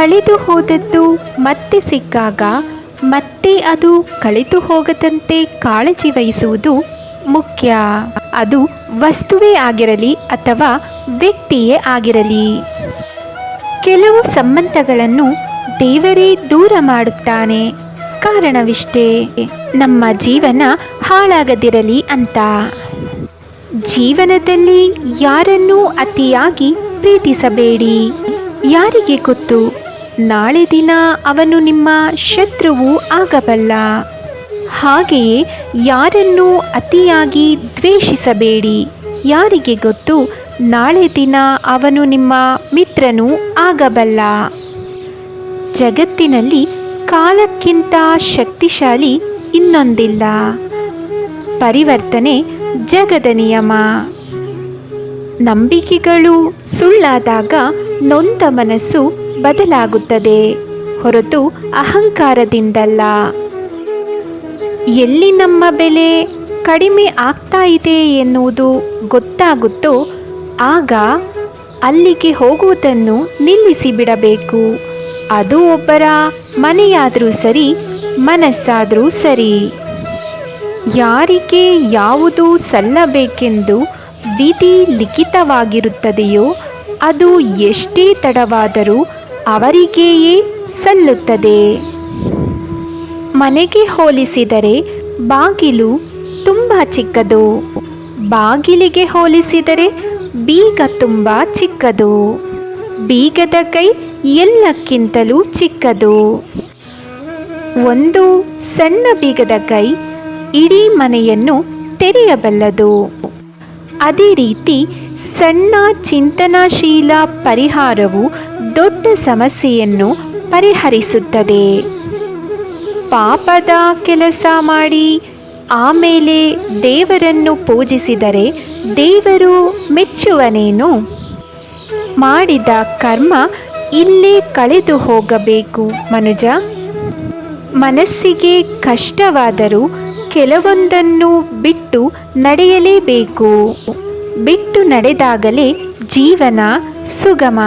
ಕಳೆದು ಹೋದದ್ದು ಮತ್ತೆ ಸಿಕ್ಕಾಗ ಮತ್ತೆ ಅದು ಕಳೆದು ಹೋಗದಂತೆ ಕಾಳಜಿ ವಹಿಸುವುದು ಮುಖ್ಯ. ಅದು ವಸ್ತುವೇ ಆಗಿರಲಿ ಅಥವಾ ವ್ಯಕ್ತಿಯೇ ಆಗಿರಲಿ. ಕೆಲವು ಸಂಬಂಧಗಳನ್ನು ದೇವರೇ ದೂರ ಮಾಡುತ್ತಾನೆ. ಕಾರಣವಿಷ್ಟೇ, ನಮ್ಮ ಜೀವನ ಹಾಳಾಗದಿರಲಿ ಅಂತ. ಜೀವನದಲ್ಲಿ ಯಾರನ್ನೂ ಅತಿಯಾಗಿ ಪ್ರೀತಿಸಬೇಡಿ. ಯಾರಿಗೆ ಗೊತ್ತು? ನಾಳೆ ದಿನ ಅವನು ನಿಮ್ಮ ಶತ್ರುವು ಆಗಬಲ್ಲ. ಹಾಗೆಯೇ ಯಾರನ್ನು ಅತಿಯಾಗಿ ದ್ವೇಷಿಸಬೇಡಿ. ಯಾರಿಗೆ ಗೊತ್ತು, ನಾಳೆ ದಿನ ಅವನು ನಿಮ್ಮ ಮಿತ್ರನೂ ಆಗಬಲ್ಲ. ಜಗತ್ತಿನಲ್ಲಿ ಕಾಲಕ್ಕಿಂತ ಶಕ್ತಿಶಾಲಿ ಇನ್ನೊಂದಿಲ್ಲ. ಪರಿವರ್ತನೆ ಜಗದ ನಿಯಮ. ನಂಬಿಕೆಗಳು ಸುಳ್ಳಾದಾಗ ನೊಂದ ಮನಸ್ಸು ಬದಲಾಗುತ್ತದೆ. ಹೊರತು ಅಹಂಕಾರದಿಂದಲ್ಲ. ಎಲ್ಲಿ ನಮ್ಮ ಬೆಲೆ ಕಡಿಮೆ ಆಗ್ತಾ ಇದೆ ಎನ್ನುವುದು ಗೊತ್ತಾಗುತ್ತೋ, ಆಗ ಅಲ್ಲಿಗೆ ಹೋಗುವುದನ್ನು ನಿಲ್ಲಿಸಿ ಬಿಡಬೇಕು ಅದು ಒಬ್ಬರ ಮನೆಯಾದರೂ ಸರಿ, ಮನಸ್ಸಾದರೂ ಸರಿ. ಯಾರಿಗೆ ಯಾವುದು ಸಲ್ಲಬೇಕೆಂದು ವಿಧಿ ಲಿಖಿತವಾಗಿರುತ್ತದೆಯೋ, ಅದು ಎಷ್ಟೇ ತಡವಾದರೂ ಅವರಿಗೇಯೇ ಸಲ್ಲುತ್ತದೆ. ಮನೆಗೆ ಹೋಲಿಸಿದರೆ ಬಾಗಿಲು ತುಂಬ ಚಿಕ್ಕದು. ಬಾಗಿಲಿಗೆ ಹೋಲಿಸಿದರೆ ಬೀಗ ತುಂಬ ಚಿಕ್ಕದು. ಬೀಗದ ಕೈ ಎಲ್ಲಕ್ಕಿಂತಲೂ ಚಿಕ್ಕದು. ಒಂದು ಸಣ್ಣ ಬೀಗದ ಕೈ ಇಡೀ ಮನೆಯನ್ನು ತೆರೆಯಬಲ್ಲದು. ಅದೇ ರೀತಿ ಸಣ್ಣ ಚಿಂತನಾಶೀಲ ಪರಿಹಾರವು ದೊಡ್ಡ ಸಮಸ್ಯೆಯನ್ನು ಪರಿಹರಿಸುತ್ತದೆ. ಪಾಪದ ಕೆಲಸ ಮಾಡಿ ಆಮೇಲೆ ದೇವರನ್ನು ಪೂಜಿಸಿದರೆ ದೇವರು ಮೆಚ್ಚುವನೇನು? ಮಾಡಿದ ಕರ್ಮ ಇಲ್ಲೇ ಕಳೆದು ಹೋಗಬೇಕು ಮನುಜ. ಮನಸ್ಸಿಗೆ ಕಷ್ಟವಾದರೂ ಕೆಲವೊಂದನ್ನು ಬಿಟ್ಟು ನಡೆಯಲೇಬೇಕು. ಬಿಟ್ಟು ನಡೆದಾಗಲೇ ಜೀವನ ಸುಗಮ.